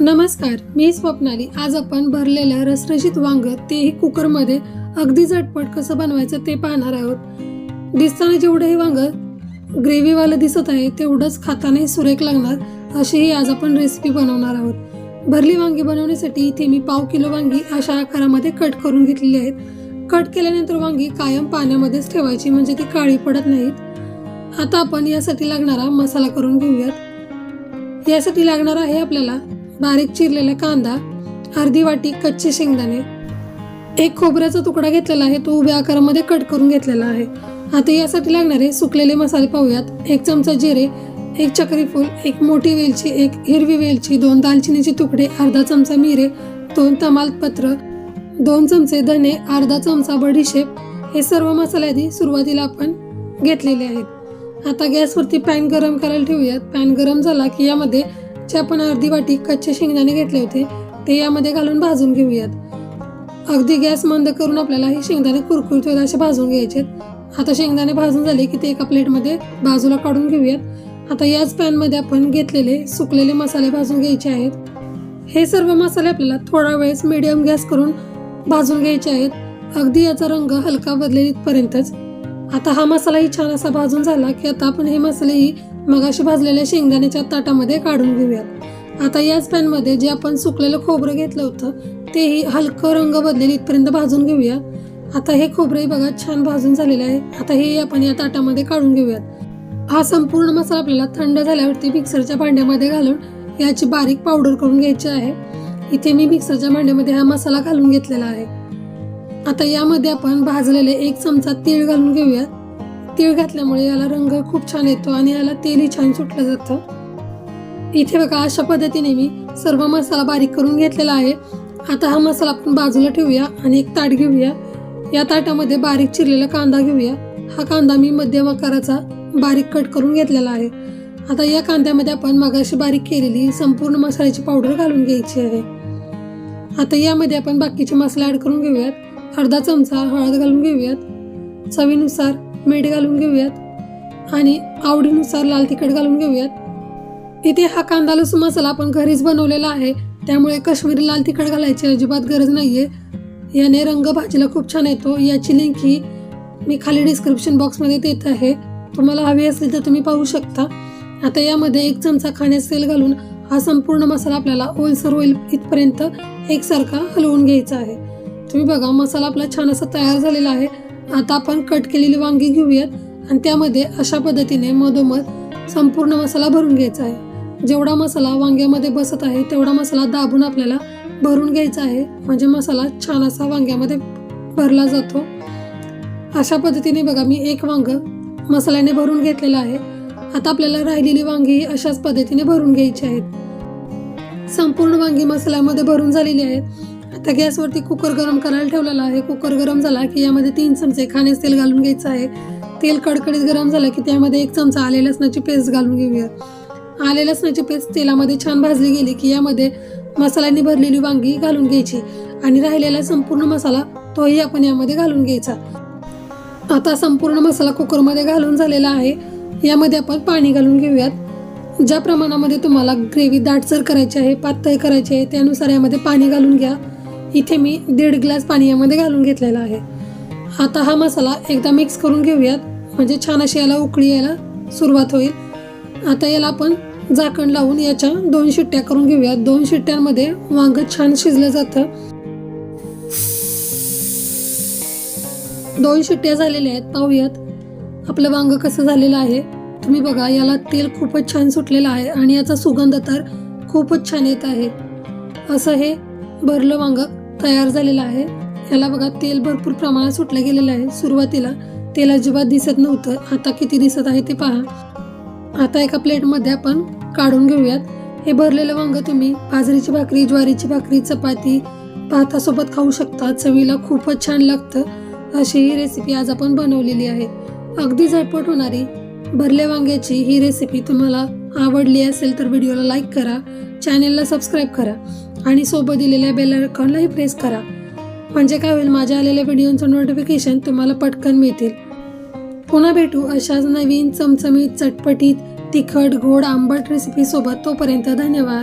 नमस्कार मी स्वप्नाली. आज आपण भरलेलं रसरशीत वांग तेही कुकरमध्ये अगदी झटपट कसं बनवायचं ते पाहणार आहोत. दिसताना जेवढं हे वांग ग्रेव्हीवालं दिसत आहे तेवढंच खातानाही सुरेख लागणार अशी ही आज आपण रेसिपी बनवणार आहोत. भरली वांगी बनवण्यासाठी इथे मी पाव किलो वांगी अशा आकारामध्ये कट करून घेतलेली आहेत. कट केल्यानंतर वांगी कायम पाण्यामध्येच ठेवायची म्हणजे ती काळी पडत नाहीत. आता आपण यासाठी लागणारा मसाला करून घेऊयात. यासाठी लागणार आहे आपल्याला बारीक चिरलेला कांदा अर्धी वाटी कच्चे शेंगदाणे एक खोबऱ्याचा तुकडा घेतलेला आहे तो उभ्या आकारामध्ये कट करून घेतलेला आहे. आता यासाठी लागणारे सुकलेले मसाले पाहूयात. एक चमचा जिरे एक चक्रीफूल एक मोठी वेलची एक हिरवी वेलची दोन दालचिनीचे तुकडे अर्धा चमचा मिरे दोन तमालपत्र दोन चमचे धने अर्धा चमचा बडीशेप. हे सर्व मसाले आधी सुरुवातीला आपण घेतलेले आहेत. आता गॅसवरती पॅन गरम करायला ठेवूयात. पॅन गरम झाला की यामध्ये जे आपण अर्धी वाटी कच्चे शेंगदाणे घेतले होते. ते यामध्ये घालून भाजून घेऊयात. अगदी गॅस मंद करून आपल्याला हे शेंगदाणे कुरकुरीत होईल असे भाजून घ्यायचे आता शेंगदाणे भाजून झाले की ते एका प्लेटमध्ये बाजूला काढून घेऊयात. आता याच पॅनमध्ये आपण घेतलेले सुकलेले मसाले भाजून घ्यायचे आहेत. हे सर्व मसाले आपल्याला थोडा वेळेस मिडियम गॅस करून भाजून घ्यायचे आहेत. अगदी याचा रंग हलका बदलेल इथपर्यंतच. आता हा मसालाही छान असा भाजून झाला की आता आपण हे मसालेही मगाशी भाजलेल्या शेंगदाण्याच्या ताटामध्ये काढून घेऊयात. आता याच पॅनमध्ये जे आपण सुकलेलं खोबरं घेतलं होतं तेही हलकं रंग बदलेल इथपर्यंत भाजून घेऊया. आता हे खोबरंही बघा छान भाजून झालेलं आहे. आता हे आपण या ताटामध्ये काढून घेऊयात. हा संपूर्ण मसाला आपल्याला थंड झाल्यावरती मिक्सरच्या भांड्यामध्ये घालून याची बारीक पावडर करून घ्यायची आहे. इथे मी मिक्सरच्या भांड्यामध्ये हा मसाला घालून घेतलेला आहे. आता यामध्ये आपण भाजलेले एक चमचा तीळ घालून घेऊयात. तीळ घातल्यामुळे याला रंग खूप छान येतो आणि याला तेलही छान सुटलं जातं. इथे बघा अशा पद्धतीने मी सर्व मसाला बारीक करून घेतलेला आहे. आता हा मसाला आपण बाजूला ठेवूया आणि एक ताट घेऊया. या ताटामध्ये बारीक चिरलेला कांदा घेऊया. हा कांदा मी मध्यम आकाराचा बारीक कट करून घेतलेला आहे. आता या कांद्यामध्ये आपण मगाशी बारीक केलेली संपूर्ण मसाल्याची पावडर घालून घ्यायची आहे. आता यामध्ये आपण बाकीचे मसाले ॲड करून घेऊयात. अर्धा चमचा हळद घालून घेऊयात. चवीनुसार मीठ घालून घेऊयात. आणि आवडीनुसार लाल तिखट घालून घेऊयात. इथे हा कांदा लसूण मसाला आपण घरीच बनवलेला आहे. त्यामुळे काश्मीरी लाल तिखट घालायची अजिबात गरज नाही आहे याने रंग भाजीला खूप छान येतो. याची लिंक ही मी खाली डिस्क्रिप्शन बॉक्समध्ये देत आहे. तुम्हाला हवी असेल तर तुम्ही पाहू शकता. आता यामध्ये एक चमचा खाण्याचं तेल घालून हा संपूर्ण मसाला आपल्याला ओलसर होईल इथपर्यंत एकसारखा हलवून घ्यायचा आहे. तुम्ही बघा मसाला आपला छान असा तयार झालेला आहे. आता आपण कट केलेली वांगी घेऊयात आणि त्यामध्ये अशा पद्धतीने मधोमध संपूर्ण मसाला भरून घ्यायचा आहे. जेवढा मसाला वांग्यामध्ये बसत आहे तेवढा मसाला दाबून आपल्याला भरून घ्यायचा आहे. म्हणजे मसाला छान असा वांग्यामध्ये भरला जातो. अशा पद्धतीने बघा मी एक वांग मसाल्याने भरून घेतलेलं आहे. आता आपल्याला राहिलेली वांगी अशाच पद्धतीने भरून घ्यायची आहेत. संपूर्ण वांगी मसाल्यामध्ये भरून झालेली आहेत. आता गॅसवरती कुकर गरम करायला ठेवलेला आहे. कुकर गरम झाला की यामध्ये तीन चमचे खाण्याचं तेल घालून घ्यायचं आहे. तेल कडकडीत गरम झालं की त्यामध्ये एक चमचा आले लसणाची पेस्ट घालून घेऊया. आले लसणाची पेस्ट तेलामध्ये छान भाजली गेली की यामध्ये मसाल्याने भरलेली वांगी घालून घ्यायची आणि राहिलेला संपूर्ण मसाला तोही आपण यामध्ये घालून घ्यायचा. आता संपूर्ण मसाला कुकरमध्ये घालून झालेला आहे. यामध्ये आपण पाणी घालून घेऊयात. ज्या प्रमाणामध्ये तुम्हाला ग्रेव्ही दाटसर करायची आहे पातळ करायची आहे त्यानुसार यामध्ये पाणी घालून घ्या. इथे मी दीड ग्लास पाणी यामध्ये घालून घेतलेला आहे. आता हा मसाला एकदा मिक्स करून घेऊयात. म्हणजे छान अशी याला उकळी यायला सुरुवात होईल. आता याला आपण झाकण लावून याच्या दोन शिट्ट्या करून घेऊयात. दोन शिट्ट्यांमध्ये वांग छान शिजलं जातं. दोन शिट्ट्या झालेल्या आहेत. पाहूयात. आपलं वांग कसं झालेलं आहे. तुम्ही बघा याला तेल खूपच छान सुटलेलं आहे आणि याचा सुगंध तर खूपच छान येत आहे. असं हे भरलं वांग. तयार झालेला आहे. याला बघा तेल भरपूर प्रमाणात सुटलं गेलेलं आहे. सुरुवातीला तेल अजिबात दिसत नव्हतं. आता किती दिसत आहे ते पहा. आता एका प्लेटमध्ये आपण काढून घेऊयात. हे भरलेलं वांग तुम्ही बाजरीची भाकरी ज्वारीची भाकरी चपाती भातासोबत खाऊ शकता. चवीला खूपच छान लागतं. अशी ही रेसिपी आज आपण बनवलेली आहे. अगदी झटपट होणारी भरल्या वांग्याची ही रेसिपी तुम्हाला आवडली असेल तर व्हिडिओला लाईक करा. चॅनेलला सबस्क्राईब करा. आणि सोबत दिलेल्या बेल आयकॉनलाही प्रेस करा. म्हणजे काय होईल माझ्या आलेल्या व्हिडिओचं नोटिफिकेशन तुम्हाला पटकन मिळतील. पुन्हा भेटू अशाच नवीन चमचमीत चटपटीत तिखट गोड आंबट रेसिपीसोबत तोपर्यंत धन्यवाद.